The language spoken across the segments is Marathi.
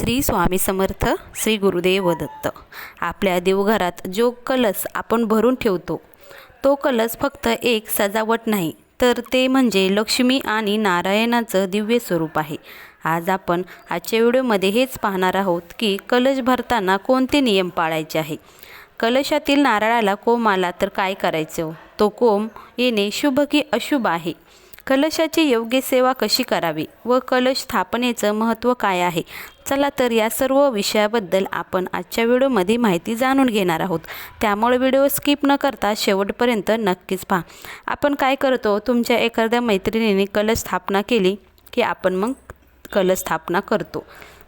श्री स्वामी समर्थ श्री गुरुदेव दत्त. आपल्या देवघरात जो कलश आपण भरून ठेवतो तो कलश फक्त एक सजावट नाही तर ते म्हणजे लक्ष्मी आणि नारायणाचं दिव्य स्वरूप आहे. आज आपण आजच्या व्हिडिओमध्ये हेच पाहणार आहोत की कलश भरताना कोणते नियम पाळायचे आहे? कलशातील नारळाला कोम आला तर काय करायचं? तो कोम येणे शुभ की अशुभ आहे? कलशाची योग्य सेवा कशी करावी व कलश स्थापनेचं महत्त्व काय आहे? चला तर या सर्व विषयाबद्दल आपण आजच्या व्हिडिओमध्ये माहिती जाणून घेणार आहोत. त्यामुळे व्हिडिओ स्किप न करता शेवटपर्यंत नक्कीच पहा. आपण काय करतो? तुमच्या एखाद्या मैत्रिणीने कलश स्थापना केली की आपण मग कलश स्थापना करतो.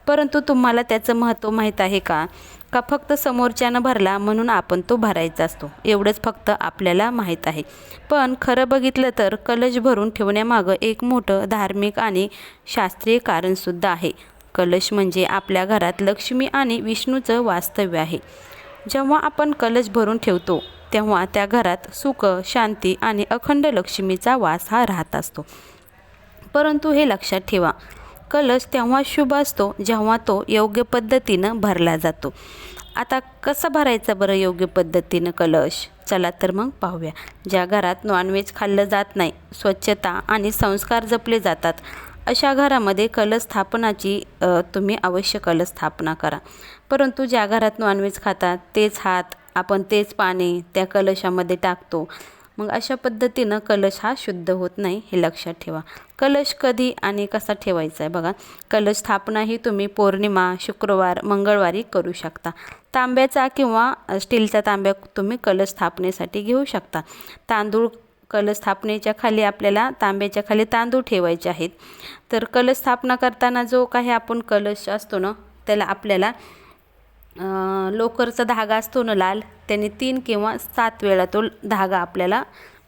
परंतु तुम्हाला त्याचं महत्त्व माहीत आहे का? का फक्त समोरच्यानं भरला म्हणून आपण तो भरायचा असतो. एवढंच फक्त आपल्याला माहीत आहे. पण खरं बघितलं तर कलश भरून ठेवण्यामागं एक मोठं धार्मिक आणि शास्त्रीय कारणसुद्धा आहे. कलश म्हणजे आपल्या घरात लक्ष्मी आणि विष्णूचं वास्तव्य आहे. जेव्हा आपण कलश भरून ठेवतो तेव्हा त्या घरात सुख शांती आणि अखंड लक्ष्मीचा वास हा राहत असतो. परंतु हे लक्षात ठेवा कलश तेव्हा शुभ असतो जेव्हा तो योग्य पद्धतीनं भरला जातो. आता कसा भरायचा बरं योग्य पद्धतीनं कलश? चला तर मग पाहूया. ज्या घरात नॉनव्हेज खाल्लं जात नाही स्वच्छता आणि संस्कार जपले जातात अशा घरामध्ये कलश स्थापनाची तुम्ही अवश्य कलश स्थापना करा. परंतु ज्या घरात नॉनव्हेज खातात तेच हात आपण तेच पाणी त्या कलशामध्ये टाकतो. मग अशा पद्धतीनं कलश हा शुद्ध होत नाही हे लक्षात ठेवा. कलश कधी आणि कसा ठेवायचा आहे बघा. कलश स्थापनाही तुम्ही पौर्णिमा शुक्रवार मंगळवारी करू शकता. तांब्याचा किंवा स्टीलचा तांब्या तुम्ही कलश स्थापनेसाठी घेऊ शकता. तांदूळ कलश स्थापनेच्या खाली आपल्याला तांब्याच्या खाली तांदूळ ठेवायचे आहेत. तर कलश स्थापना करताना जो काही आपण कलश असतो ना त्याला आपल्याला लोकरचा धागा असतो ना लाल त्याने तीन किंवा सात वेळा तो धागा आपल्याला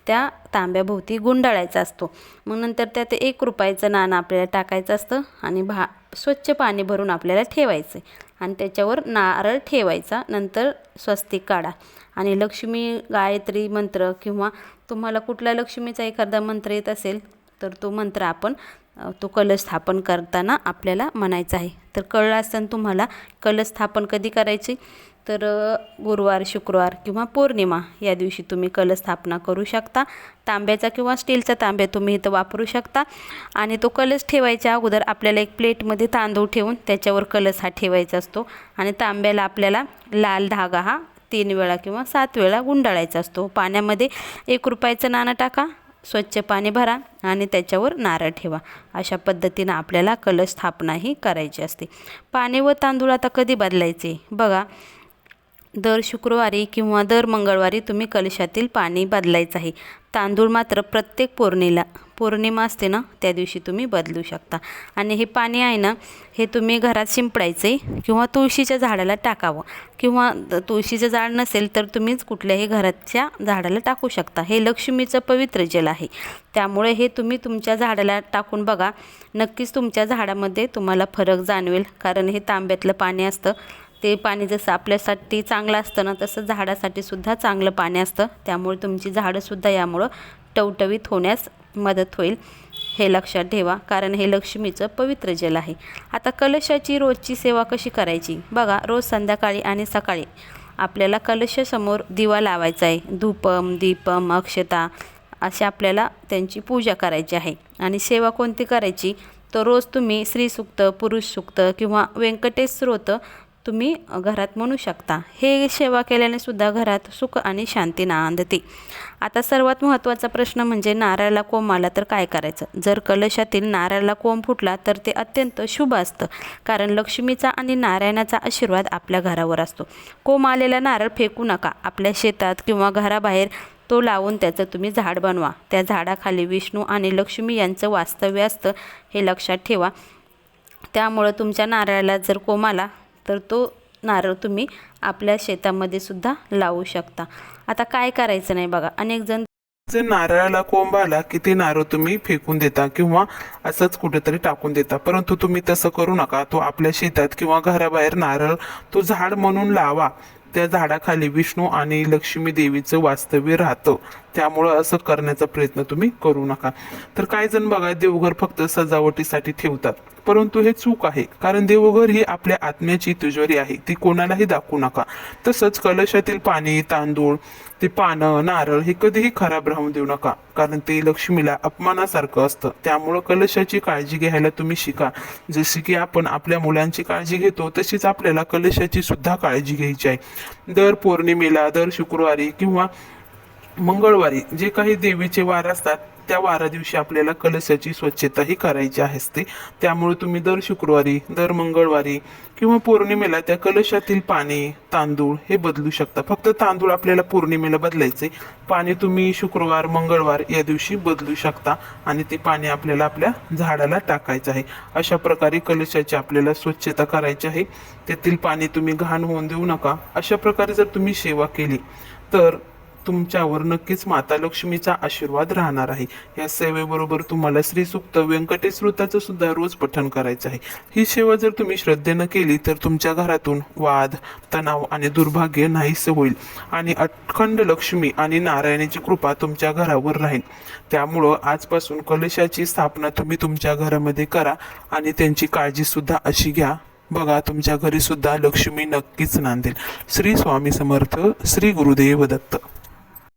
त्या तांब्याभोवती गुंडाळायचा असतो. मग नंतर त्यात एक रुपयाचं नाणं आपल्याला टाकायचं असतं आणि भा स्वच्छ पाणी भरून आपल्याला ठेवायचं. आणि त्याच्यावर नारळ ठेवायचा नंतर स्वस्तिक काढा. आणि लक्ष्मी गायत्री मंत्र किंवा तुम्हाला कुठल्या लक्ष्मीचा एखादा मंत्र येत असेल तर तो मंत्र आपण तो कलश स्थापन करताना आपल्याला म्हणायचा आहे. तर कळलं असताना तुम्हाला कलश स्थापन कधी करायची? तर गुरुवार शुक्रवार किंवा पौर्णिमा या दिवशी तुम्ही कलश स्थापना करू शकता. तांब्याचा किंवा स्टीलचा तांब्या तुम्ही इथं वापरू शकता. आणि तो कलश ठेवायच्या अगोदर आपल्याला एक प्लेटमध्ये तांदूळ ठेवून त्याच्यावर कलश हा ठेवायचा असतो. आणि तांब्याला आपल्याला लाल धागा हा तीन वेळा किंवा सात वेळा गुंडाळायचा असतो. पाण्यामध्ये एक रुपयाचं नाणं टाका. स्वच्छ पाणी भरा आणि त्याच्यावर नारळ ठेवा. अशा पद्धतीनं आपल्याला कलश स्थापना ही करायची असते. पाणी व तांदूळ आता कधी बदलायचे? बघा दर शुक्रवारी किंवा दर मंगळवारी तुम्ही कलशातील पाणी बदलायचं आहे. तांदूळ मात्र प्रत्येक पौर्णिला पौर्णिमा असते ना त्या दिवशी तुम्ही बदलू शकता. आणि हे पाणी आहे ना हे तुम्ही घरात शिंपडायचं आहे किंवा तुळशीच्या झाडाला टाकावं. किंवा तुळशीचं झाड नसेल तर तुम्हीच कुठल्याही घराच्या झाडाला टाकू शकता. हे लक्ष्मीचं पवित्र जल आहे. त्यामुळे हे तुम्ही तुमच्या झाडाला टाकून बघा. नक्कीच तुमच्या झाडामध्ये तुम्हाला फरक जाणवेल. कारण हे तांब्यातलं पाणी असतं. ते पाणी जसं आपल्यासाठी चांगलं असतं ना तसं झाडासाठी सुद्धा चांगलं पाणी असतं. त्यामुळे तुमची झाडंसुद्धा यामुळं टवटवीत होण्यास मदत होईल. हे लक्षात ठेवा कारण हे लक्ष्मीचं पवित्र जल आहे. आता कलशाची रोजची सेवा कशी करायची? बघा रोज संध्याकाळी आणि सकाळी आपल्याला कलशासमोर दिवा लावायचा आहे. धूपम दीपम अक्षता अशी आपल्याला त्यांची पूजा करायची आहे. आणि सेवा कोणती करायची? तर रोज तुम्ही स्त्रीसुक्त पुरुष सुक्त किंवा व्यंकटेश स्रोत तुम्ही घरात म्हणू शकता. हे सेवा केल्याने सुद्धा घरात सुख आणि शांती नांदते आता सर्वात महत्त्वाचा प्रश्न म्हणजे नारळाला कोंब आला तर काय करायचं? जर कलशातील नारळाला कोंब फुटला तर ते अत्यंत शुभ असतं. कारण लक्ष्मीचा आणि नारायणाचा आशीर्वाद आपल्या घरावर असतो. कोंब आलेला नारळ फेकू नका. आपल्या शेतात किंवा घराबाहेर तो लावून त्याचं तुम्ही झाड बनवा. त्या झाडाखाली विष्णू आणि लक्ष्मी यांचं वास्तव्य असतं हे लक्षात ठेवा. त्यामुळं तुमच्या नारळाला जर कोंब आला तर तो नारळ तुम्ही आपल्या शेतामध्ये सुद्धा लावू शकता. आता काय करायचं नाही बघा अनेक जण नारळाला कोंब आला की ते नारळ तुम्ही फेकून देता किंवा असंच कुठेतरी टाकून देता. परंतु तुम्ही तसं करू नका. तो आपल्या शेतात किंवा घराबाहेर नारळ तो झाड म्हणून लावा. त्या झाडाखाली विष्णू आणि लक्ष्मी देवीचं वास्तव्य राहतं. त्यामुळं असं करण्याचा प्रयत्न तुम्ही करू नका. तर काही जण बघा देवघर फक्त सजावटीसाठी ठेवतात. परंतु हे चूक आहे कारण देवघर ही आपल्या आत्म्याची तिजोरी आहे. ती कोणालाही दाखवू नका. तसंच कलशातील पाणी तांदूळ ते पानं नारळ हे कधीही खराब राहून देऊ नका कारण ते लक्ष्मीला अपमानासारखं असतं. त्यामुळं कलशाची काळजी घ्यायला तुम्ही शिका. जशी की आपण आपल्या मुलांची काळजी घेतो तशीच आपल्याला कलशाची सुद्धा काळजी घ्यायची आहे. दर पौर्णिमेला दर शुक्रवारी किंवा मंगळवारी जे काही देवीचे वार असतात त्या वारा दिवशी आपल्याला कलशाची स्वच्छताही करायची असते. त्यामुळे तुम्ही दर शुक्रवारी दर मंगळवारी किंवा पौर्णिमेला त्या कलशातील पाणी तांदूळ हे बदलू शकता. फक्त तांदूळ आपल्याला पौर्णिमेला बदलायचे. पाणी तुम्ही शुक्रवार मंगळवार या दिवशी बदलू शकता आणि ते पाणी आपल्याला आपल्या झाडाला टाकायचं आहे. अशा प्रकारे कलशाची आपल्याला स्वच्छता करायची आहे. त्यातील पाणी तुम्ही घाण होऊन देऊ नका. अशा प्रकारे जर तुम्ही सेवा केली तर तुमच्यावर नक्कीच माता लक्ष्मीचा आशीर्वाद राहणार आहे. या सेवेबरोबर तुम्हाला श्रीसुक्त व्यंकटेश वृत्ताचं सुद्धा रोज पठण करायचं आहे. ही सेवा जर तुम्ही श्रद्धेनं केली तर तुमच्या घरातून वाद तणाव आणि दुर्भाग्य नाहीसे होईल. आणि अखंड लक्ष्मी आणि नारायणाची कृपा तुमच्या घरावर राहील. त्यामुळं आजपासून कलशाची स्थापना तुम्ही तुमच्या घरामध्ये करा आणि त्यांची काळजी सुद्धा अशी घ्या. बघा तुमच्या घरी सुद्धा लक्ष्मी नक्कीच नांदेल. श्री स्वामी समर्थ श्री गुरुदेव दत्त.